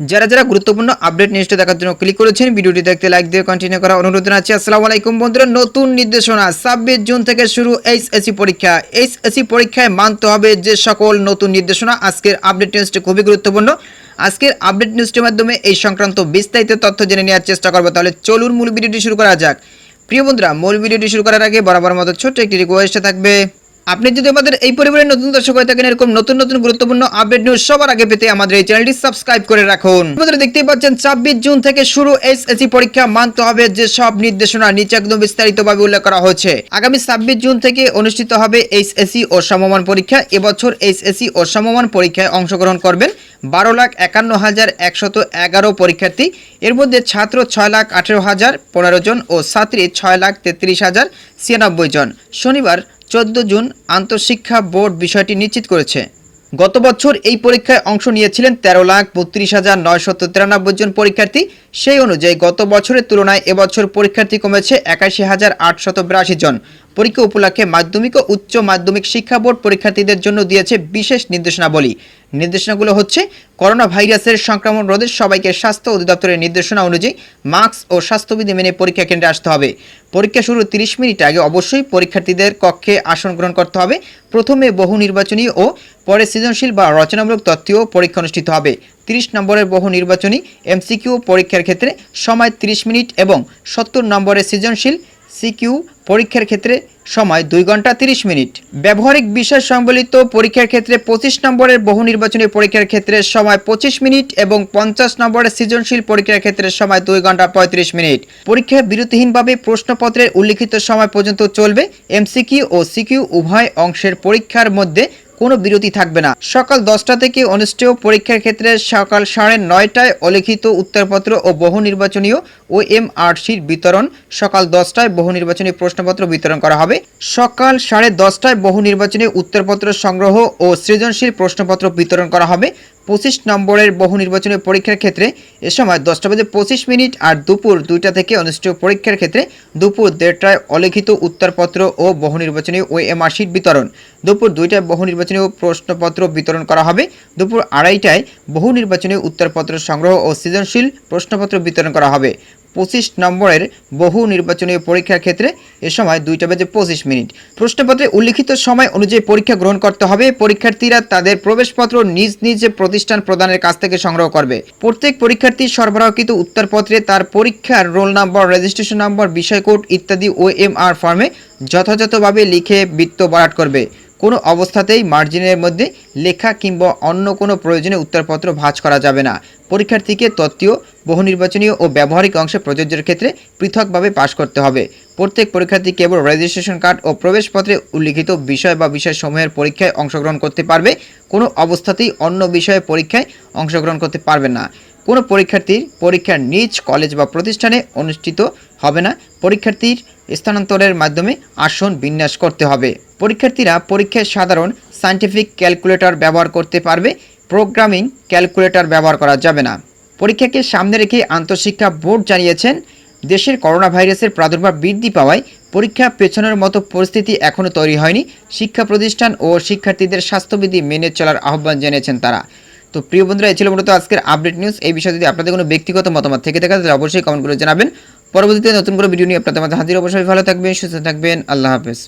যারা যারা গুরুত্বপূর্ণ আপডেট নিউজটা দেখার জন্য ক্লিক করেছেন, ভিডিওটি দেখতে লাইক দিয়ে কন্টিনিউ করা অনুরোধ জানাচ্ছি। আসসালামু আলাইকুম বন্ধুরা, নতুন নির্দেশনা, ছাব্বিশ জুন থেকে শুরু এইচএসসি পরীক্ষা। এইচএসসি পরীক্ষায় মানতে হবে যে সকল নতুন নির্দেশনা। আজকের আপডেট নিউজটি খুবই গুরুত্বপূর্ণ। আজকের আপডেট নিউজটির মাধ্যমে এই সংক্রান্ত বিস্তারিত তথ্য জেনে নেওয়ার চেষ্টা করব। তাহলে চলুন মূল ভিডিওটি শুরু করা যাক। প্রিয় বন্ধুরা, মূল ভিডিওটি শুরু করার আগে বরাবর মতো ছোট্ট একটি রিকোয়েস্ট থাকবে। আপনি যদি আমাদের এই পরিবারের নতুন দর্শক হয়ে থাকেন, এরকম নতুন নতুন গুরুত্বপূর্ণ আপডেট নিউজ সবার আগে পেতে আমাদের এই চ্যানেলটি সাবস্ক্রাইব করে রাখুন। আপনারা দেখতেই পাচ্ছেন, ছাব্বিশ জুন থেকে শুরু এসএসসি পরীক্ষা মানতে হবে যে সব নির্দেশনা নিচে একদম বিস্তারিতভাবে উল্লেখ করা হয়েছে আগামী ছাব্বিশ জুন থেকে অনুষ্ঠিত হবে এইচএসসি ও সমমান পরীক্ষা। এবছর এইচএসসি ও সমমান পরীক্ষায় অংশগ্রহণ করবেন বারো লাখ একান্ন হাজার একশত এগারো পরীক্ষার্থী। এর মধ্যে ছাত্র ছয় লাখ আঠেরো হাজার পনেরো জন ও ছাত্রী ছয় লাখ তেত্রিশ হাজার ছিয়ানব্বই জন। শনিবার চোদ্দ জুন আন্তঃশিক্ষা বোর্ড বিষয়টি নিশ্চিত করেছে। গত বছর এই পরীক্ষায় অংশ নিয়েছিলেন তেরো লাখ বত্রিশ হাজার নয়শত তিরানব্বই জন পরীক্ষার্থী। সেই অনুযায়ী গত বছরের তুলনায় এবছর পরীক্ষার্থী কমেছে একাশি হাজার আটশত বিরাশি জন। পরীক্ষা উপলক্ষে মাধ্যমিক ও উচ্চ মাধ্যমিক শিক্ষা বোর্ড পরীক্ষার্থীদের জন্য দিয়েছে বিশেষ নির্দেশনাবলী। নির্দেশনাগুলো হচ্ছে করোনা ভাইরাসের সংক্রমণ রোধে সবাইকে স্বাস্থ্য অধিদপ্তরের নির্দেশনা অনুযায়ী মাস্ক ও স্বাস্থ্যবিধি মেনে পরীক্ষা কেন্দ্রে আসতে হবে। পরীক্ষা শুরু তিরিশ মিনিট আগে অবশ্যই পরীক্ষার্থীদের কক্ষে আসন গ্রহণ করতে হবে। প্রথমে বহু নির্বাচনী ও পরে সৃজনশীল বা রচনামূলক তত্ত্বীয় পরীক্ষা অনুষ্ঠিত হবে। তিরিশ নম্বরের বহু নির্বাচনী এমসিকিউ পরীক্ষার ক্ষেত্রে সময় তিরিশ মিনিট এবং সত্তর নম্বরের সৃজনশীল সিকিউ পরীক্ষার ক্ষেত্রে সময় দুই ঘণ্টা তিরিশ মিনিট। ব্যবহারিক বিষয় সংবলিত পরীক্ষার ক্ষেত্রে পঁচিশ নম্বরের বহু নির্বাচনী পরীক্ষার ক্ষেত্রে সময় পঁচিশ মিনিট এবং পঞ্চাশ নম্বরের সৃজনশীল পরীক্ষার ক্ষেত্রে সময় দুই ঘণ্টা পঁয়ত্রিশ মিনিট। পরীক্ষা বিরতিহীনভাবে প্রশ্নপত্রের উল্লিখিত সময় পর্যন্ত চলবে। এমসিকিউ ও সিকিউ উভয় অংশের পরীক্ষার মধ্যে কোনো বিরতি থাকবে না। সকাল দশটা থেকে অনুষ্ঠেয় পরীক্ষার ক্ষেত্রে সকাল সাড়ে নয়টায় অলিখিত উত্তরপত্র ও বহু নির্বাচনীয় ও এম আরসির বিতরণ। সকাল দশটায় বহু নির্বাচনী প্রশ্নপত্র বিতরণ করা হবে। সকাল সাড়ে দশটায় বহু নির্বাচনী উত্তরপত্র সংগ্রহ ও সৃজনশীল প্রশ্নপত্র বিতরণ করা হবে। পঁচিশ নম্বরের বহু নির্বাচনী পরীক্ষার ক্ষেত্রে এ সময় দশটা বাজে পঁচিশ মিনিট আর দুপুর দুইটা থেকে অনুষ্ঠিত পরীক্ষার ক্ষেত্রে দুপুর দেড়টায় অলিখিত উত্তরপত্র ও বহু নির্বাচনী ও এমআরশিট বিতরণ। দুপুর দুইটায় বহু নির্বাচনী প্রশ্নপত্র বিতরণ করা হবে। দুপুর আড়াইটায় বহু নির্বাচনী উত্তরপত্র সংগ্রহ ও সৃজনশীল প্রশ্নপত্র বিতরণ করা হবে। পঁচিশ নম্বরের বহু নির্বাচনী পরীক্ষার ক্ষেত্রে এ সময় দুইটা বেজে পঁচিশ মিনিট। প্রশ্নপত্রে উল্লিখিত সময় অনুযায়ী পরীক্ষা গ্রহণ করতে হবে। পরীক্ষার্থীরা তাদের প্রবেশপত্র নিজ নিজ প্রতিষ্ঠান প্রদানের কাছ থেকে সংগ্রহ করবে। প্রত্যেক পরীক্ষার্থী সরবরাহকৃত উত্তরপত্রে তার পরীক্ষার রোল নাম্বার, রেজিস্ট্রেশন নম্বর বিষয় কোড ইত্যাদি ও এম আর ফর্মে যথাযথভাবে লিখে বৃত্ত বরাট করবে। কোনো অবস্থাতেই মার্জিনের মধ্যে লেখা কিংবা অন্য কোনো প্রয়োজনে উত্তরপত্র ভাঁজ করা যাবে না। পরীক্ষার্থীকে তত্ত্বীয় বহু নির্বাচনীয় ও ব্যবহারিক অংশে প্রযোজ্যের ক্ষেত্রে পৃথকভাবে পাশ করতে হবে। প্রত্যেক পরীক্ষার্থী কেবল রেজিস্ট্রেশন কার্ড ও প্রবেশপত্রে উল্লিখিত বিষয় বা বিষয়সমূহের পরীক্ষায় অংশগ্রহণ করতে পারবে। কোনো অবস্থাতেই অন্য বিষয়ে পরীক্ষায় অংশগ্রহণ করতে পারবে না। কোনো পরীক্ষার্থীর পরীক্ষার নিজ কলেজ বা প্রতিষ্ঠানে অনুষ্ঠিত হবে না। পরীক্ষার্থীর স্থানান্তরের মাধ্যমে আসন বিন্যাস করতে হবে। পরীক্ষার্থীরা পরীক্ষায় সাধারণ সায়েন্টিফিক ক্যালকুলেটর ব্যবহার করতে পারবে প্রোগ্রামিং ক্যালকুলেটর ব্যবহার করা যাবে না। পরীক্ষাকে সামনে রেখে আন্তঃশিক্ষা বোর্ড জানিয়েছেন, দেশের করোনা ভাইরাসের প্রাদুর্ভাব বৃদ্ধি পাওয়ায় পরীক্ষা পেছনের মতো পরিস্থিতি এখনও তৈরি হয়নি। শিক্ষা প্রতিষ্ঠান ও শিক্ষার্থীদের স্বাস্থ্যবিধি মেনে চলার আহ্বান জানিয়েছেন তারা। তো প্রিয় বন্ধুরা, এই ছিল মূলত আজকের আপডেট নিউজ এই বিষয়ে যদি আপনাদের কোনো ব্যক্তিগত মতামত থেকে থাকে, তাহলে অবশ্যই কমেন্ট করে জানাবেন। পরবর্তীতে নতুন করে ভিডিও নিয়ে আপনাদের মাঝে হাজির অবশ্যই ভালো থাকবেন, সুস্থ থাকবেন। আল্লাহ হাফেজ।